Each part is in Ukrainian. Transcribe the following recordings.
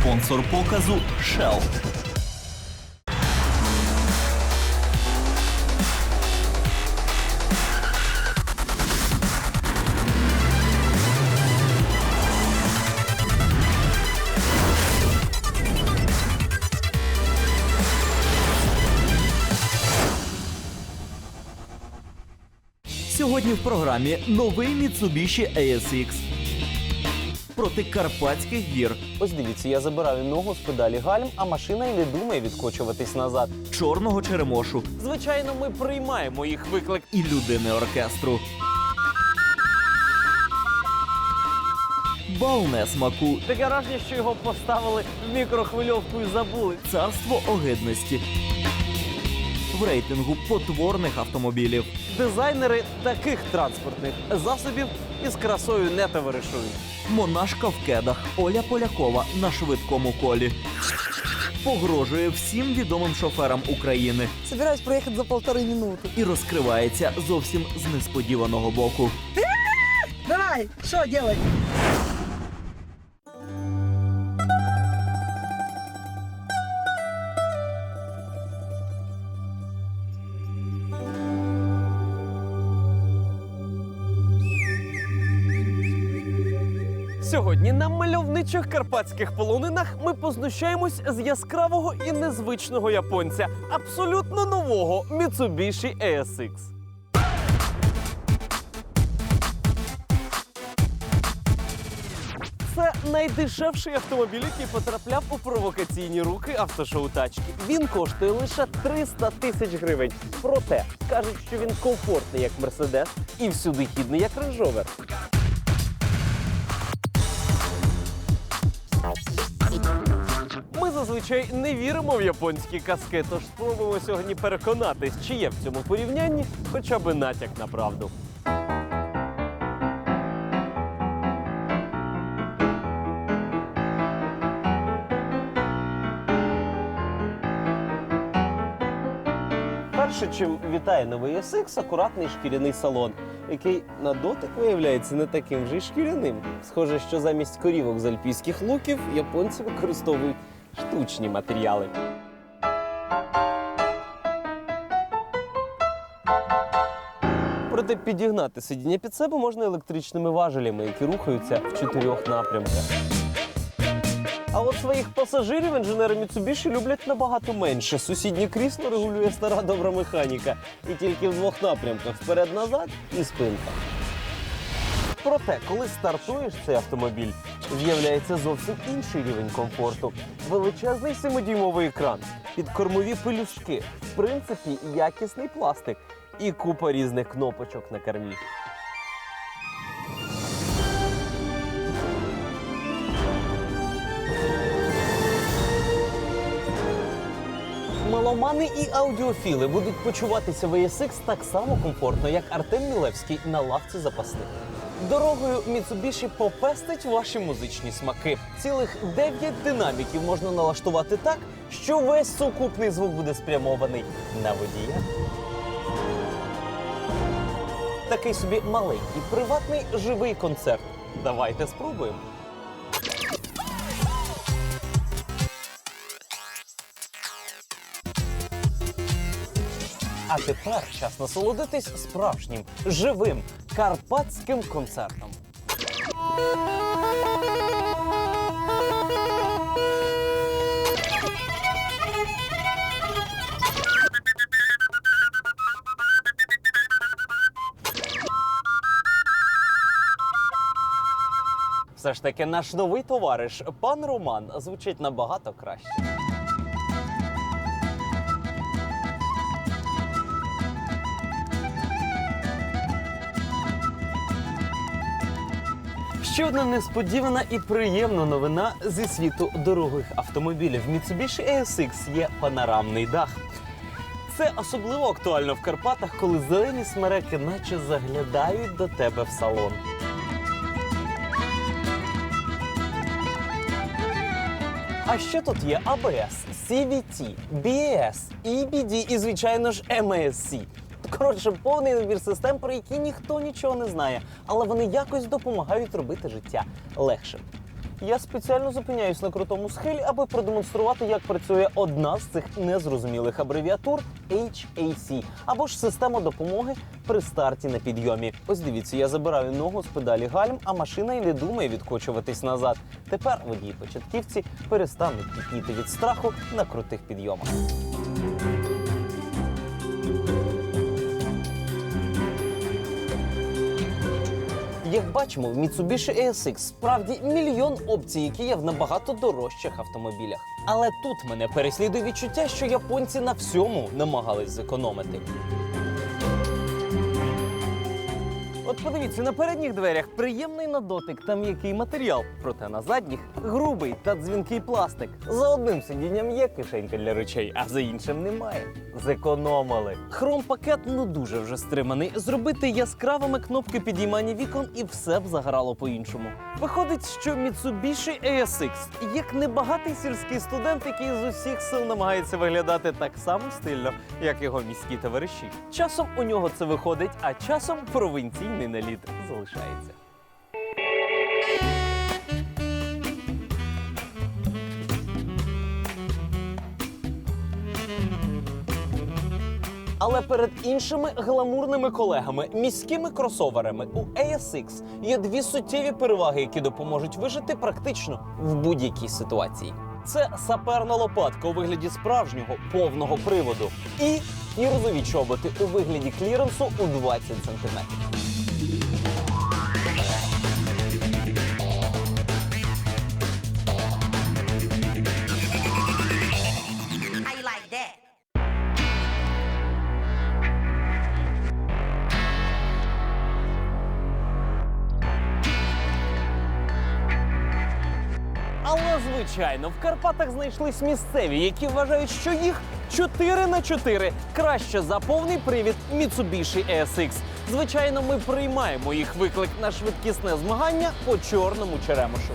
Спонсор показу Shell. Сьогодні в програмі новий Mitsubishi ASX. Проти Карпатських гір, Ось дивіться, я забираю ногу з педалі гальм, а машина й не думає відкочуватись назад. чорного черемошу Звичайно, ми приймаємо їх виклик. і людини оркестру. Балне смаку, Таке враження, що його поставили в мікрохвильовку і забули. царство огидності. В рейтингу потворних автомобілів. Дизайнери таких транспортних засобів із красою не товаришують. Монашка в кедах Оля Полякова на швидкому колі. Погрожує всім відомим шоферам України Собираюсь проехать за полторы минуты. і розкривається зовсім з несподіваного боку. Давай, что делать? Сьогодні на мальовничих карпатських полонинах ми познущаємось з яскравого і незвичного японця, абсолютно нового Mitsubishi ASX. Це найдешевший автомобіль, який потрапляв у провокаційні руки автошоу тачки. Він коштує лише 300 тисяч гривень. Проте кажуть, що він комфортний як Мерседес і всюди хідний як Range зазвичай не віримо в японські казки, тож спробуємо сьогодні переконатись, чи є в цьому порівнянні хоча б натяк на правду. Перше, чим вітає новий SX, акуратний шкіряний салон, який на дотик виявляється не таким вже й шкіряним. Схоже, що замість корівок з альпійських луків японці використовують штучні матеріали. Проте підігнати сидіння під себе можна електричними важелями, які рухаються в чотирьох напрямках. А от своїх пасажирів інженери Mitsubishi люблять набагато менше. Сусіднє крісло регулює стара добра механіка. І тільки в двох напрямках вперед-назад і спинка. Проте, коли стартуєш цей автомобіль, з'являється зовсім інший рівень комфорту. Величезний семидюймовий екран, підкормові пелюстки, в принципі, якісний пластик і купа різних кнопочок на кермі. Меломани і аудіофіли будуть почуватися в ASX так само комфортно, як Артем Мілевський на лавці запасних. Дорогою Mitsubishi попестить ваші музичні смаки. Цілих 9 динаміків можна налаштувати так, що весь сукупний звук буде спрямований на водія. Такий собі маленький приватний живий концерт. Давайте спробуємо. А тепер час насолодитись справжнім живим карпатським концертом. Все ж таки, наш новий товариш, пан Роман, звучить набагато краще. Ще одна несподівана і приємна новина зі світу дорогих автомобілів. Mitsubishi ASX є панорамний дах. Це особливо актуально в Карпатах, коли зелені смереки наче заглядають до тебе в салон. А ще тут є ABS, CVT, BS, EBD і, звичайно ж, MASC. Коротше, повний набір систем, про які ніхто нічого не знає, але вони якось допомагають робити життя легшим. Я спеціально зупиняюсь на крутому схилі, аби продемонструвати, як працює одна з цих незрозумілих абревіатур HAC, або ж система допомоги при старті на підйомі. Ось дивіться, я забираю ногу з педалі гальм, а машина й не думає відкочуватись назад. Тепер водії початківці перестануть пітніти від страху на крутих підйомах. Як бачимо, в Mitsubishi ASX справді мільйон опцій, які є в набагато дорожчих автомобілях. Але тут мене переслідує відчуття, що японці на всьому намагались зекономити. От подивіться, на передніх дверях приємний на дотик та м'який матеріал, проте на задніх грубий та дзвінкий пластик. За одним сидінням є кишенька для речей, а за іншим немає. Зекономили. Хром-пакет ну дуже вже стриманий. Зробити яскравими кнопки підіймання вікон і все б заграло по-іншому. Виходить, що Mitsubishi ASX як небагатий сільський студент, який з усіх сил намагається виглядати так само стильно, як його міські товариші. Часом у нього це виходить, а часом провінційний наліт залишається. Але перед іншими гламурними колегами, міськими кросоверами у ASX є дві суттєві переваги, які допоможуть вижити практично в будь-якій ситуації. Це саперна лопатка у вигляді справжнього повного приводу і ірзові чоботи у вигляді кліренсу у 20 сантиметрів. Звичайно, в Карпатах знайшлись місцеві, які вважають, що їх 4 на 4 краще за повний привід Mitsubishi ESX. Звичайно, ми приймаємо їх виклик на швидкісне змагання по чорному черемошу.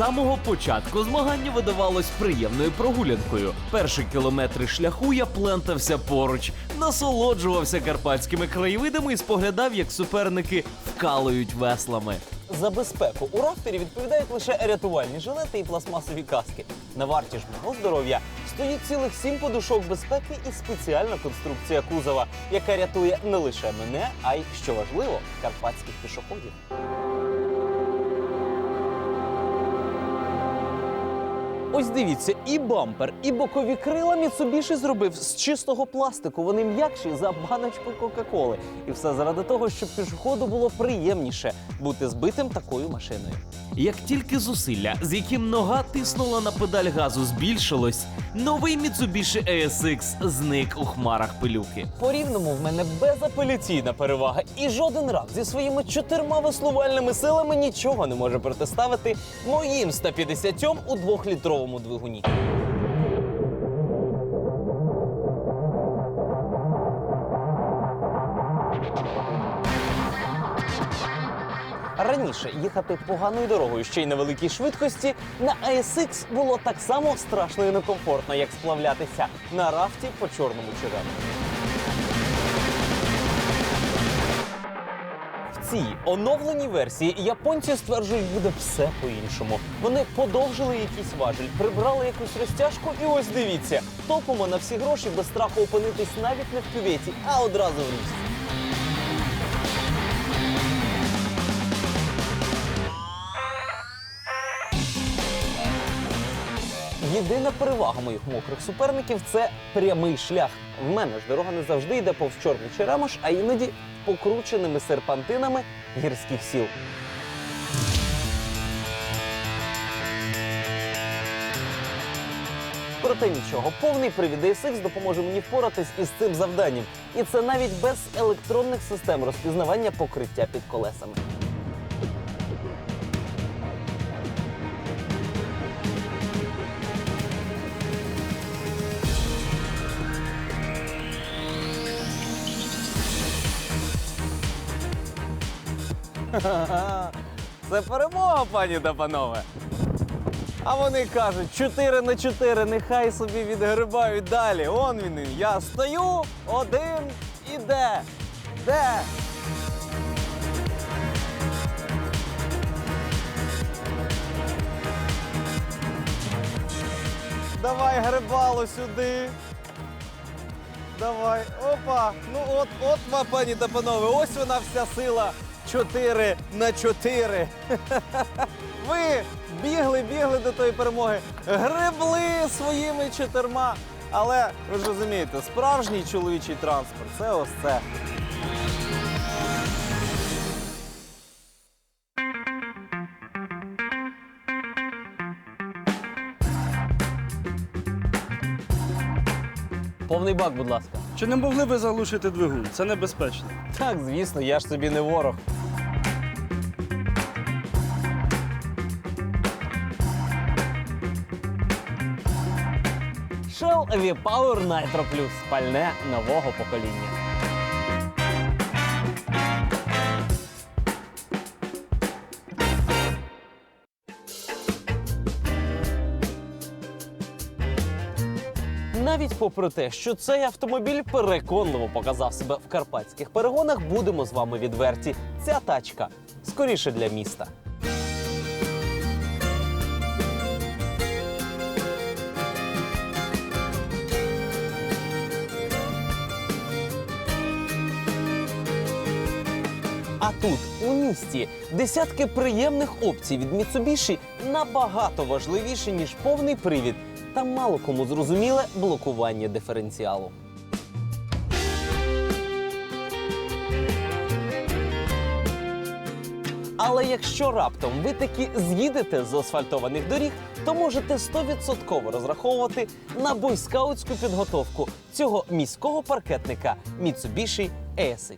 Самого початку змагання видавалось приємною прогулянкою. Перші кілометри шляху я плентався поруч, насолоджувався карпатськими краєвидами і споглядав, як суперники вкалують веслами. За безпеку у рафтері відповідають лише рятувальні жилети і пластмасові каски. На варті ж мого здоров'я стоїть цілих сім подушок безпеки і спеціальна конструкція кузова, яка рятує не лише мене, а й що важливо, карпатських пішоходів. Ось дивіться, і бампер, і бокові крила Mitsubishi зробив з чистого пластику. Вони м'якші за баночку Кока-Коли. І все заради того, щоб пішоходу було приємніше бути збитим такою машиною. Як тільки зусилля, з яким нога тиснула на педаль газу, збільшилось, новий Mitsubishi ASX зник у хмарах пилюки. По рівному в мене безапеляційна перевага, і жоден рак зі своїми чотирма веслувальними силами нічого не може протиставити моїм 150 у двохлітровому двигуні. Раніше їхати поганою дорогою ще й на великій швидкості на ASX було так само страшно і некомфортно, як сплавлятися на рафті по чорному черепу. Цій оновленій версії японці стверджують, буде все по-іншому. Вони подовжили якийсь важель, прибрали якусь розтяжку, і ось дивіться, топимо на всі гроші без страху опинитись навіть не в кюветі, а одразу в річці. Єдина перевага моїх мокрих суперників це прямий шлях. В мене ж дорога не завжди йде повз чорний черемош, а іноді покрученими серпантинами гірських сіл. Проте нічого, повний привід ASX допоможе мені впоратись із цим завданням. І це навіть без електронних систем розпізнавання покриття під колесами. Це перемога, пані та панове. А вони кажуть, 4 на 4, нехай собі відгрибають далі. Он він. Я стою, один іде. Де? Давай грибало сюди. Давай. Опа. Ну от, от, пані та панове, ось вона вся сила. 4 на 4. Ви бігли, бігли до тої перемоги, гребли своїми чотирма. Але ви ж розумієте, справжній чоловічий транспорт це ось це. Повний бак, будь ласка. Чи не могли ви заглушити двигун? Це небезпечно. Так, звісно, я ж собі не ворог. Shell V-Power Nitro Plus пальне нового покоління. Навіть попри те, що цей автомобіль переконливо показав себе в карпатських перегонах, будемо з вами відверті. Ця тачка скоріше для міста. Місті, десятки приємних опцій від Mitsubishi набагато важливіші, ніж повний привід та мало кому зрозуміле блокування диференціалу. Але якщо раптом ви таки з'їдете з асфальтованих доріг, то можете 100% розраховувати на бойскаутську підготовку цього міського паркетника Mitsubishi ASX.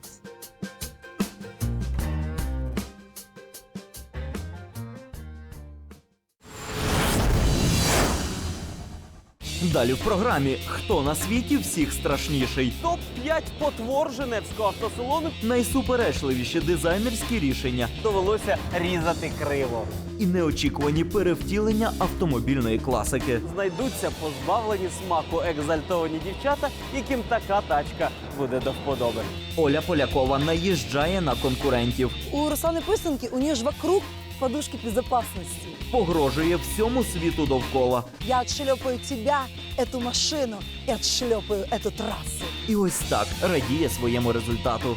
Далі в програмі Хто на світі всіх страшніший? Топ-5 потвор Женевського автосалону Найсуперечливіші дизайнерські рішення довелося різати криво. і неочікувані перевтілення автомобільної класики. Знайдуться позбавлені смаку екзальтовані дівчата, яким така тачка буде до вподоби. Оля Полякова наїжджає на конкурентів, У Русланы Пыстинки у нее же вокруг подушки безопасности. погрожує всьому світу довкола. Я отшлепаю тебя, эту машину, и отшлепаю эту трассу. І ось так радіє своєму результату.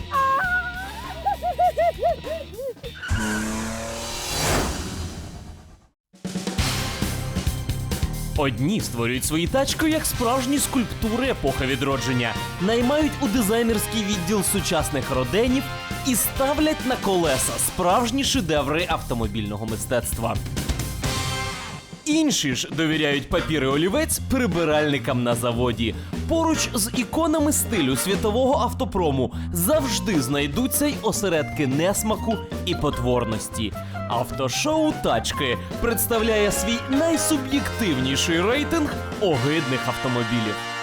Одні створюють свої тачки як справжні скульптури епохи відродження, наймають у дизайнерський відділ сучасних роденів і ставлять на колеса справжні шедеври автомобільного мистецтва. Інші ж довіряють папір і олівець прибиральникам на заводі. Поруч з іконами стилю світового автопрому завжди знайдуться й осередки несмаку і потворності. Автошоу тачки представляє свій найсуб'єктивніший рейтинг огидних автомобілів.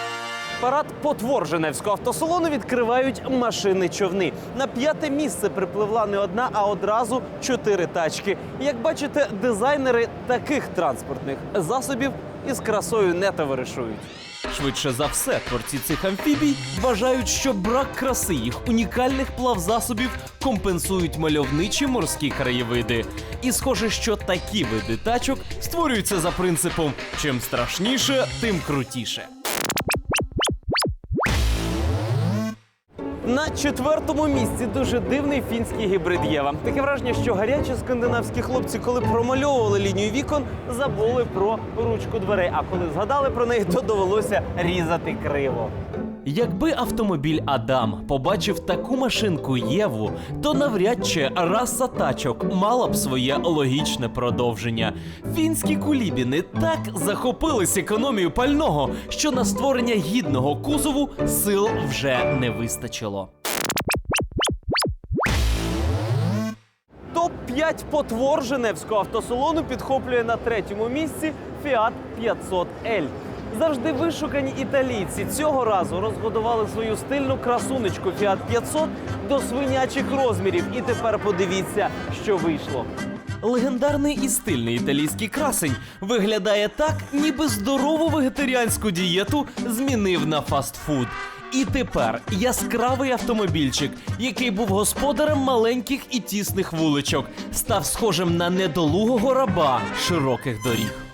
Парад потвор Женевського автосалону відкривають машини човни. На п'яте місце припливла не одна, а одразу чотири тачки. Як бачите, дизайнери таких транспортних засобів із красою не товаришують. Швидше за все, творці цих амфібій вважають, що брак краси їх унікальних плавзасобів компенсують мальовничі морські краєвиди. І схоже, що такі види тачок створюються за принципом чим страшніше, тим крутіше. На четвертому місці дуже дивний фінський гібрид Єва. Таке враження, що гарячі скандинавські хлопці, коли промальовували лінію вікон, забули про ручку дверей. А коли згадали про неї, то довелося різати криво. Якби автомобіль Адам побачив таку машинку Єву, то навряд чи раса тачок мала б своє логічне продовження. Фінські кулібіни так захопились економією пального, що на створення гідного кузову сил вже не вистачило. Топ-5 потвор Женевського автосалону підхоплює на третьому місці Fiat 500L. Завжди вишукані італійці цього разу розбудували свою стильну красунечку Fiat 500 до свинячих розмірів. І тепер подивіться, що вийшло. легендарний і стильний італійський красень виглядає так, ніби здорову вегетаріанську дієту змінив на фастфуд. І тепер яскравий автомобільчик, який був господарем маленьких і тісних вуличок, став схожим на недолугого раба широких доріг.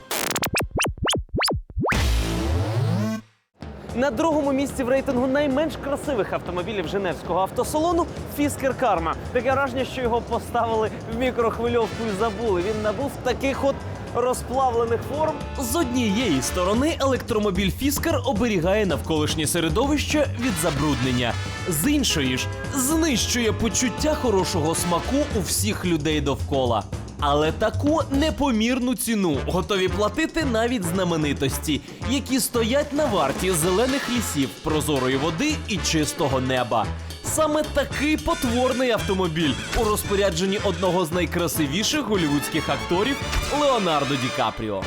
На другому місці в рейтингу найменш красивих автомобілів Женевського автосалону Фіскер Карма. Таке враження, що його поставили в мікрохвильовку і забули. Він набув таких от розплавлених форм. З однієї сторони електромобіль Фіскер оберігає навколишнє середовище від забруднення, з іншої ж знищує почуття хорошого смаку у всіх людей довкола. Але таку непомірну ціну готові платити навіть знаменитості, які стоять на варті зелених лісів, прозорої води і чистого неба. Саме такий потворний автомобіль у розпорядженні одного з найкрасивіших голівудських акторів Леонардо Ді Капріо.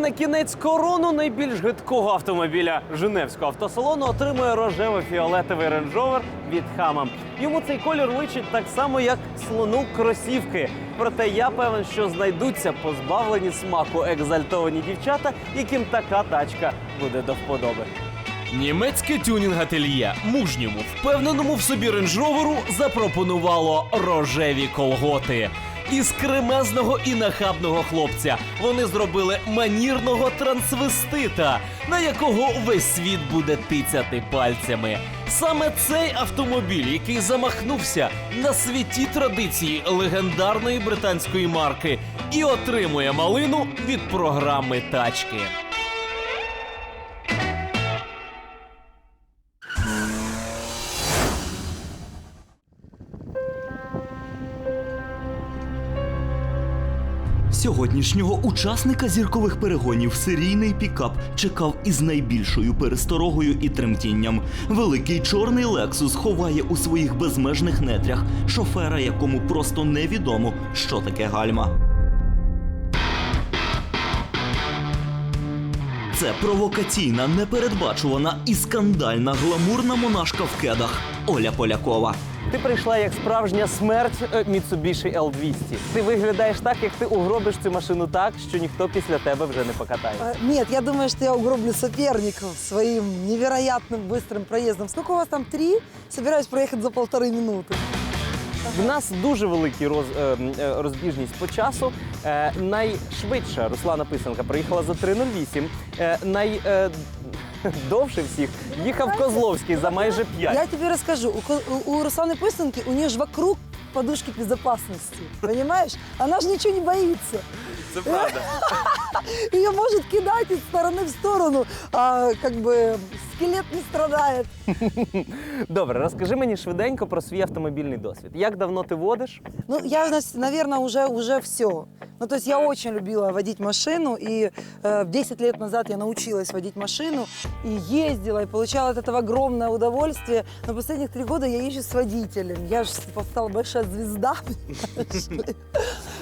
На кінець корону найбільш гидкого автомобіля Женевського автосалону отримує рожево-фіолетовий Rover від Хама. Йому цей колір личить так само, як слону кросівки. Проте я певен, що знайдуться позбавлені смаку екзальтовані дівчата, яким така тачка буде до вподоби. Німецьке тюнінг-ательє мужньому, впевненому в собі рейндж-роверу запропонувало рожеві колготи. Із кремезного і нахабного хлопця вони зробили манірного трансвестита, на якого весь світ буде тицяти пальцями. Саме цей автомобіль, який замахнувся на світі традиції легендарної британської марки, і отримує малину від програми тачки. Сьогоднішнього учасника зіркових перегонів серійний пікап чекав із найбільшою пересторогою і тремтінням. Великий чорний Лексус ховає у своїх безмежних нетрях шофера, якому просто невідомо, що таке гальма. Це провокаційна, непередбачувана і скандальна гламурна монашка в кедах Оля Полякова. Ти прийшла як справжня смерть е, Mitsubishi L200. Ти виглядаєш так, як ти угробиш цю машину так, що ніхто після тебе вже не покатається. Э, Нет, я думаю, что я угроблю соперников своим невероятным быстрым проездом. Сколько у вас там? Три? Собираюсь проехать за полторы минуты. В нас дуже великий роз, е, м, е, розбіжність по часу. Е, найшвидша Руслана Писанка приїхала за 3.08. Е, най, е, довше всіх їхав Козловський за майже 5. Я тебе расскажу. У, Ко- у- у Русланы Пысенки, у нее же вокруг подушки безопасности. Понимаешь? Она же ничего не боится. Це правда. Ее может кидать из стороны в сторону, а как бы скелет не страдает. Добре, розкажи мені швиденько про свій автомобільний досвід. Як давно ти водиш? Ну, я, наверное, уже, уже все. Ну, то есть я очень любила водить машину, и э, 10 лет назад я научилась водить машину, и ездила, и получала от этого огромное удовольствие. Но последних три года я езжу с водителем. Я же стала большая звезда, понимаешь?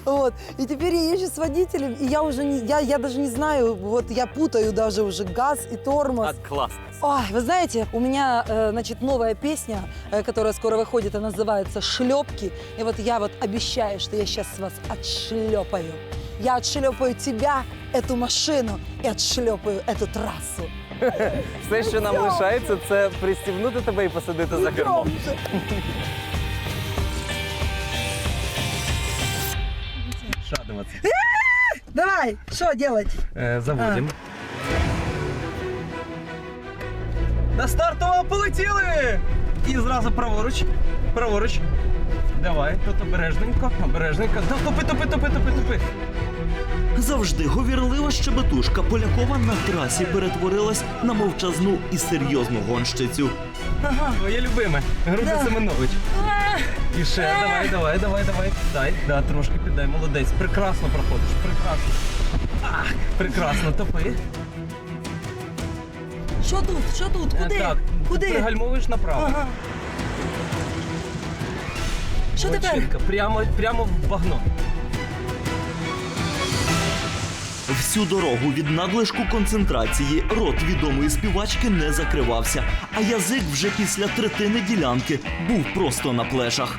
Вот. И теперь я езжу с водителем, и я уже не, я, я даже не знаю, вот я путаю даже уже газ и тормоз. А, класно. Ой, вы знаете, у меня, э, значит, новая песня, э, которая скоро выходит, она называется «Шлепки». И вот я вот обещаю, что я сейчас вас отшлепаю. Я отшлепаю тебя, эту машину, и отшлепаю эту трассу. Все, що нам лишається, це пристібнути тебе і посадити за кермо. Идем же. Шадуватися. Давай, что делать? Е, Заводимо. На стартово полетіли! І зразу праворуч. Праворуч. Давай, тут обережненько, обережненько. Да, Тупи, тупи, тупи, тупи, тупи. Завжди говірлива щебетушка Полякова на трасі перетворилась на мовчазну і серйозну гонщицю. Ага, твоє любиме. Груди Да. Семенович. І ще, давай, давай, давай, давай. Дай, да, трошки піддай, молодець. Прекрасно проходиш, прекрасно. Ах, прекрасно, топи. Что тут? Что тут? Е, Куди? Так, Куди? пригальмовуєш направо. Ага. Що тепер? Молодчинка, Прямо, прямо в багно. Всю дорогу від надлишку концентрації рот відомої співачки не закривався, а язик вже після третини ділянки був просто на плешах.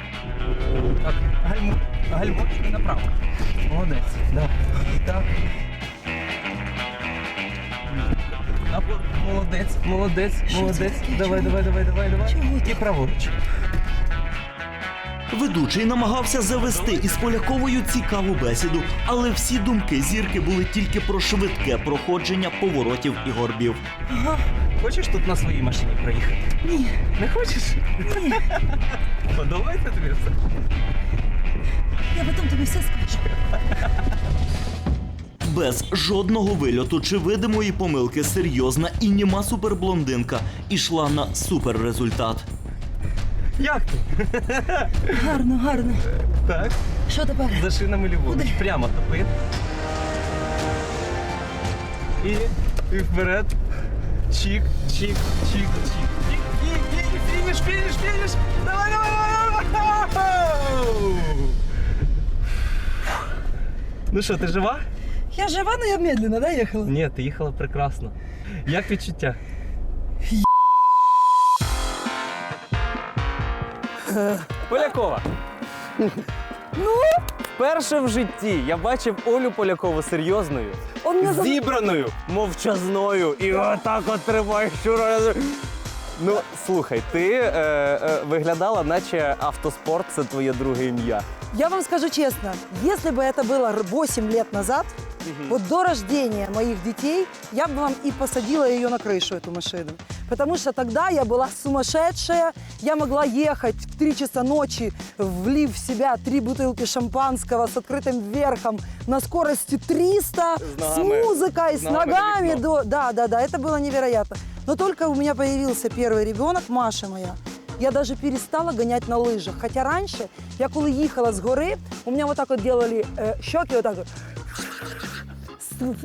Так, гальмо, гальмо і направо. Молодець. Да. Так. Молодець, молодець, молодець. Давай, давай, давай, давай, давай. І праворуч. Ведучий намагався завести із Поляковою цікаву бесіду, але всі думки зірки були тільки про швидке проходження поворотів і горбів. Хочеш тут на своїй машині проїхати? Ні. Не хочеш? Ні. Подобається тобі все? Я потом тебе все скажу. Без жодного вильоту чи видимої помилки серйозна і німа суперблондинка ішла на суперрезультат. Як ти? Гарно, гарно. Так. Що тепер? За шинами ліворуч. Куди? Прямо топи. І, і вперед. Чік, чік, чік, чік. І, і, і, і фініш, фініш, фініш. Давай, давай, давай, давай. Ну що, ти жива? Я жива, но я медленно, да, ехала? Ні, ти їхала прекрасно. Як відчуття? Полякова. Ну? Вперше в житті я бачив Олю Полякову серйозною, Он меня за... зібраною, мовчазною і отак от тримає щура. Ну, слухай, ти е, е, виглядала, наче автоспорт це твоє друге ім'я. Я вам скажу честно, если бы это было р- 8 лет назад, вот до рождения моих детей, я бы вам и посадила ее на крышу, эту машину. Потому что тогда я была сумасшедшая, я могла ехать в 3 часа ночи, влив в себя три бутылки шампанского с открытым верхом на скорости 300, С с, ногами. музыкой, с, С ногами. До... Да, да, да, это было невероятно. Но только у меня появился первый ребенок, Маша моя, я даже перестала гонять на лыжах. Хотя раньше, я коли їхала з гори, у меня вот так вот делали э, щеки вот так вот.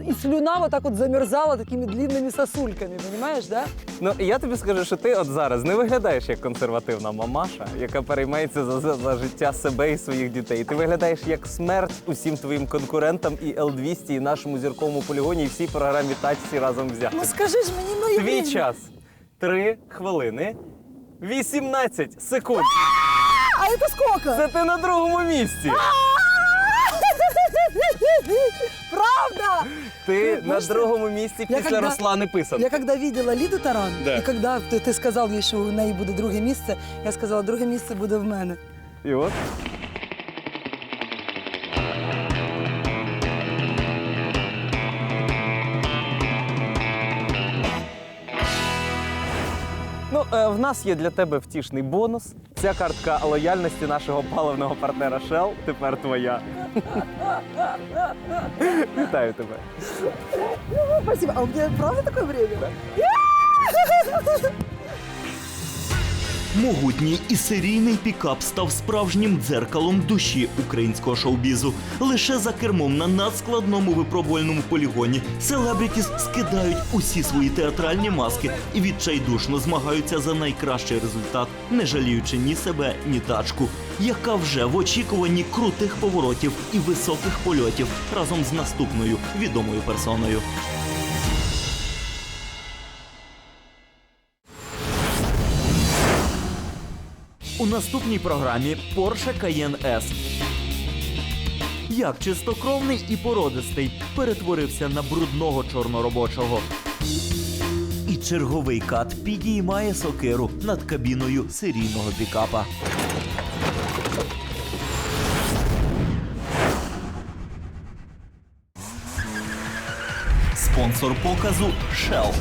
И слюна вот так вот замерзала такими длинными сосульками, понимаешь, да? Ну я тобі скажу, що ти от зараз не виглядаєш як консервативна мамаша, яка переймається за, за, за життя себе і своїх дітей. Ти виглядаєш як смерть усім твоїм конкурентам і Л-200, і нашому зірковому полігоні, і всій програмі тачці разом взяти. Ну скажи ж мені, ну Твій Євгеній. час 3 хвилини 18 секунд. А это сколько? Це ти на другому місці. Правда? Ти Ти на другому місці Я після когда- Руслани Писанки. Я когда видела Ліду Таран, Да. і когда ти, ты сказав їй, що у неї буде друге місце, я сказала, друге місце буде в мене. І от. В нас є для тебе втішний бонус. Ця картка лояльності нашого паливного партнера Shell тепер твоя. Вітаю тебе. Спасибо. А у мене правда такое время? Могутній і серійний пікап став справжнім дзеркалом душі українського шоу-бізу. Лише за кермом на надскладному випробувальному полігоні селебрітіс скидають усі свої театральні маски і відчайдушно змагаються за найкращий результат, не жаліючи ні себе, ні тачку, яка вже в очікуванні крутих поворотів і високих польотів разом з наступною відомою персоною. У наступній програмі Porsche Cayenne S. Як чистокровний і породистий перетворився на брудного чорноробочого. І черговий кат підіймає сокиру над кабіною серійного пікапа. Спонсор показу Shell.